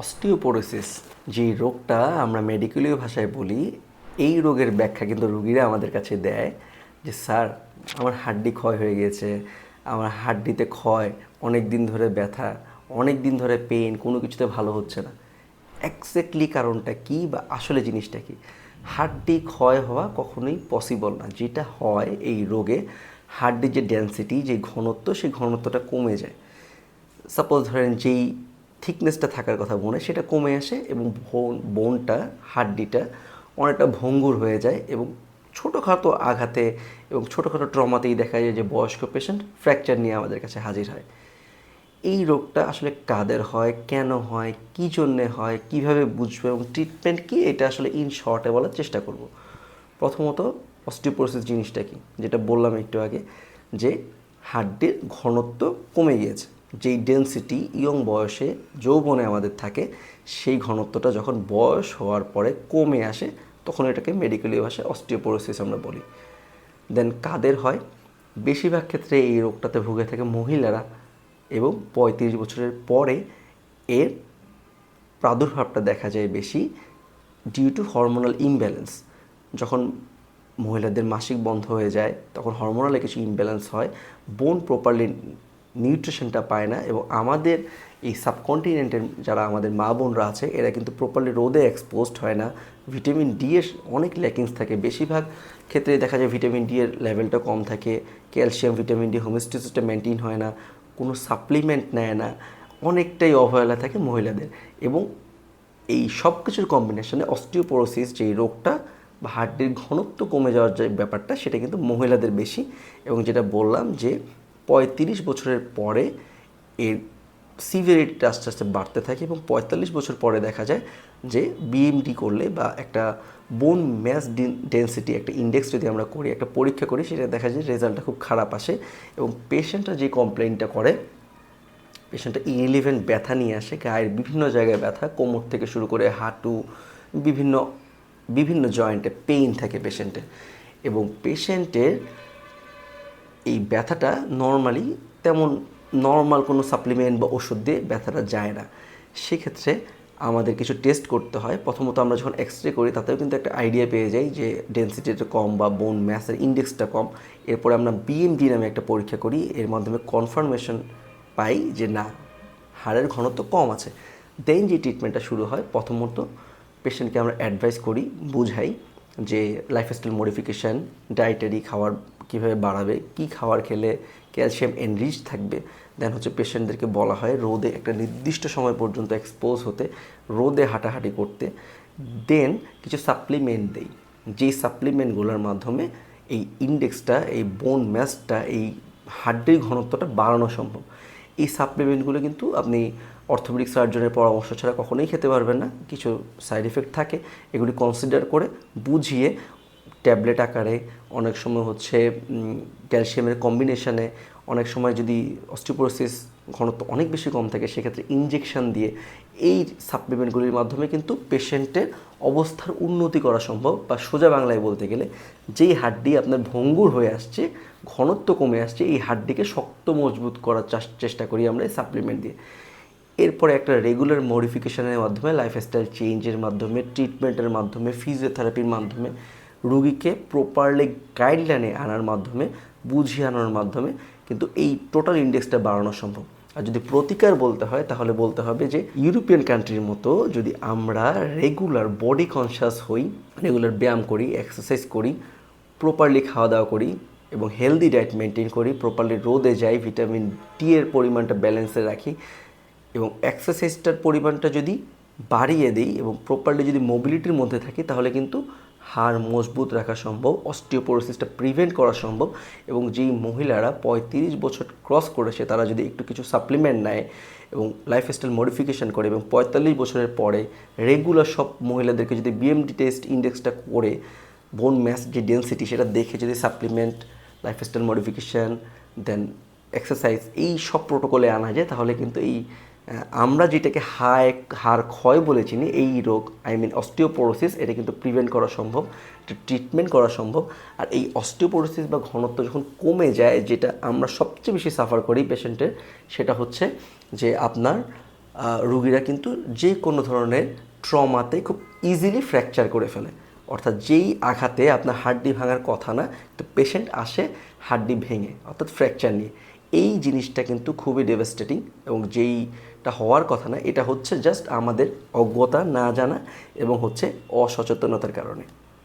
Osteoporosis যে রোগটা আমরা মেডিকেলীয় ভাষায় বলি, এই রোগের ব্যাখ্যা কিন্তু রুগীরা আমাদের কাছে দেয় যে, স্যার, আমার হাড্ডি ক্ষয় হয়ে গিয়েছে আমার হাড্ডিতে ক্ষয়, অনেক দিন ধরে ব্যথা, অনেক দিন ধরে পেন কোনো কিছুতে ভালো হচ্ছে না। এক্স্যাক্টলি কারণটা কি বা আসলে জিনিসটা কি? হাড্ডি ক্ষয় হওয়া কখনোই পসিবল না। যেটা হয় এই রোগে, হাড্ডির যে ডেন্সিটি, যে ঘনত্ব, সেই ঘনত্বটা কমে যায়। সাপোজ ধরেন যেই থিকনেসটা থাকার কথা বনে সেটা কমে আসে এবং বোন বোনটা হাড্ডিটা অনেকটা ভঙ্গুর হয়ে যায় এবং ছোটোখাটো আঘাতে এবং ছোটোখাটো ট্রমাতেই দেখা যায় যে বয়স্ক পেশেন্ট ফ্র্যাকচার নিয়ে আমাদের কাছে হাজির হয়। এই রোগটা আসলে কাদের হয়, কেন হয়, কী জন্যে হয়, কীভাবে বুঝব এবং ট্রিটমেন্ট কি, এটা আসলে ইন শর্টে বলার চেষ্টা করব। প্রথমত অস্টিওপোরোসিস জিনিসটা কি, যেটা বললাম একটু আগে, যে হাড্ডির ঘনত্ব কমে গিয়েছে। যেই ডেন্সিটি ইয়ং বয়সে যৌবনে আমাদের থাকে, সেই ঘনত্বটা যখন বয়স হওয়ার পরে কমে আসে, তখন এটাকে মেডিকেলি ভাষায় অস্টিওপোরোসিস আমরা বলি। দেন কাদের হয়? বেশিরভাগ ক্ষেত্রে এই রোগটাতে ভুগে থাকে মহিলারা এবং পঁয়ত্রিশ বছরের পরে এর প্রাদুর্ভাবটা দেখা যায় বেশি ডিউ টু হরমোনাল ইমব্যালেন্স যখন মহিলাদের মাসিক বন্ধ হয়ে যায়, তখন হরমোনালে কিছু ইমব্যালেন্স হয় বোন প্রপারলি নিউট্রিশনটা পায় না এবং আমাদের এই সাবকন্টিনেন্টের যারা আমাদের মা বোনরা আছে, এরা কিন্তু প্রপারলি রোদে এক্সপোজড হয় না। ভিটামিন ডি এর অনেক ল্যাকিংস থাকে। বেশিরভাগ ক্ষেত্রে দেখা যায় ভিটামিন ডি এর লেভেলটা কম থাকে। ক্যালসিয়াম ভিটামিন ডি হোমিওস্টেসিসটা মেনটেন হয় না। কোনো সাপ্লিমেন্ট নেয় না। অনেকটাই অবহেলা থাকে মহিলাদের। এবং এই সব কিছুর কম্বিনেশনে অস্টিওপোরোসিস যে রোগটা বা হাড্ডির ঘনত্ব কমে যাওয়ার যে ব্যাপারটা, সেটা কিন্তু মহিলাদের বেশি। এবং যেটা বললাম যে পঁয়ত্রিশ বছরের পরে এর সিভিয়ারিটিটা আস্তে আস্তে বাড়তে থাকে এবং পঁয়তাল্লিশ বছর পরে দেখা যায় যে বিএমডি করলে বা একটা বোন ম্যাস ডেন্সিটি একটা ইন্ডেক্স যদি আমরা করি, একটা পরীক্ষা করি, সেটা দেখা যায় রেজাল্টটা খুব খারাপ আসে এবং পেশেন্টরা যে কমপ্লেনটা করে পেশেন্টটা ইরিলিভেন্ট ব্যথা নিয়ে আসে, গায়ের বিভিন্ন জায়গায় ব্যথা, কোমর থেকে শুরু করে হাঁটু, বিভিন্ন বিভিন্ন জয়েন্টে পেইন থাকে পেশেন্টের এবং পেশেন্টের এই ব্যথাটা নর্মালি তেমন নর্মাল কোনো সাপ্লিমেন্ট বা ওষুধ দিয়ে ব্যথাটা যায় না। সেক্ষেত্রে আমাদের কিছু টেস্ট করতে হয়। প্রথমত আমরা যখন এক্স রে করি, তাতেও কিন্তু একটা আইডিয়া পেয়ে যাই যে ডেন্সিটিটা কম বা বোন ম্যাসের ইন্ডেক্সটা কম। এরপরে আমরা বিএমডি নামে একটা পরীক্ষা করি। এর মাধ্যমে কনফার্মেশন পাই যে না, হাড়ের ঘনত্ব কম আছে। দেন যে ট্রিটমেন্টটা শুরু হয়, প্রথমত পেশেন্টকে আমরা অ্যাডভাইস করি, বুঝাই যে লাইফস্টাইল মডিফিকেশান ডায়েটারি খাবার কীভাবে বাড়াবে, কি খাবার খেলে ক্যালসিয়াম এনরিচ থাকবে দেন হচ্ছে পেশেন্টদেরকে বলা হয় রোদে একটা নির্দিষ্ট সময় পর্যন্ত এক্সপোজ হতে, রোদে হাঁটাহাঁটি করতে দেন কিছু সাপ্লিমেন্ট দেই। যেই সাপ্লিমেন্টগুলোর মাধ্যমে এই ইন্ডেক্সটা এই বোন ম্যাসটা এই হাড্ডির ঘনত্বটা বাড়ানো সম্ভব। এই সাপ্লিমেন্টগুলো কিন্তু আপনি অর্থোপেডিক সার্জনের পরামর্শ ছাড়া কখনোই খেতে পারবেন না। কিছু সাইড এফেক্ট থাকে, এগুলি কনসিডার করে বুঝিয়ে ট্যাবলেট আকারে অনেক সময় হচ্ছে ক্যালসিয়ামের কম্বিনেশানে অনেক সময় যদি অস্টিওপোরোসিস ঘনত্ব অনেক বেশি কম থাকে, সেক্ষেত্রে ইনজেকশন দিয়ে এই সাপ্লিমেন্টগুলির মাধ্যমে কিন্তু পেশেন্টের অবস্থার উন্নতি করা সম্ভব। বা সোজা বাংলায় বলতে গেলে, যেই হাড্ডি আপনার ভঙ্গুর হয়ে আসছে, ঘনত্ব কমে আসছে, এই হাড্ডিকে শক্ত মজবুত করার চেষ্টা করি আমরা এই সাপ্লিমেন্ট দিয়ে। এরপরে একটা রেগুলার মডিফিকেশনের মাধ্যমে, লাইফস্টাইল চেঞ্জের মাধ্যমে, ট্রিটমেন্টের মাধ্যমে, ফিজিওথেরাপির মাধ্যমে রুগীকে প্রপারলি গাইডলাইনে আনার মাধ্যমে, বুঝিয়ে আনার মাধ্যমে কিন্তু এই টোটাল ইন্ডেক্সটা বাড়ানো সম্ভব। আর যদি প্রতিকার বলতে হয়, তাহলে বলতে হবে যে ইউরোপিয়ান কান্ট্রির মতো যদি আমরা রেগুলার বডি কনসিয়াস হই রেগুলার ব্যায়াম করি এক্সারসাইজ করি প্রপারলি খাওয়া দাওয়া করি এবং হেলদি ডায়েট মেনটেন করি প্রপারলি রোদে যাই ভিটামিন ডি এর পরিমাণটা ব্যালেন্সে রাখি এবং এক্সারসাইজটার পরিমাণটা যদি বাড়িয়ে দিই এবং প্রপারলি যদি মোবিলিটির মধ্যে থাকি, তাহলে কিন্তু হাড় মজবুত রাখা সম্ভব অস্টিওপোরোসিসটা প্রিভেন্ট করা সম্ভব এবং যেই মহিলারা পঁয়ত্রিশ বছর ক্রস করেছে, তারা যদি একটু কিছু সাপ্লিমেন্ট নেয় এবং লাইফস্টাইল মডিফিকেশান করে এবং পঁয়তাল্লিশ বছরের পরে রেগুলার সব মহিলাদেরকে যদি বিএমডি টেস্ট ইন্ডেক্সটা করে বোন ম্যাস যে ডেন্সিটি সেটা দেখে যদি সাপ্লিমেন্ট লাইফস্টাইল মডিফিকেশান দেন এক্সারসাইজ এই সব প্রোটোকলে আনা যায়, তাহলে কিন্তু এই আমরা যেটাকে হায় হাড় ক্ষয় বলে চিনি, এই রোগ আই মিন অস্টিওপোরোসিস এটা কিন্তু প্রিভেন্ট করা সম্ভব ট্রিটমেন্ট করা সম্ভব। আর এই অস্টিওপোরোসিস বা ঘনত্ব যখন কমে যায়, যেটা আমরা সবচেয়ে বেশি সাফার করি পেশেন্টের সেটা হচ্ছে যে আপনার রুগীরা কিন্তু যে কোনো ধরনের ট্রমাতে খুব ইজিলি ফ্র্যাকচার করে ফেলে। অর্থাৎ যেই আঘাতে আপনার হাড্ডি ভাঙার কথা না তো পেশেন্ট আসে হাড্ডি ভেঙে, অর্থাৎ ফ্র্যাকচার নিয়ে। এই জিনিসটা কিন্তু খুবই ডেভাস্টেটিং এবং যেইটা হওয়ার কথা না, এটা হচ্ছে জাস্ট আমাদের অজ্ঞতা না জানা এবং হচ্ছে অসচেতনতার কারণে।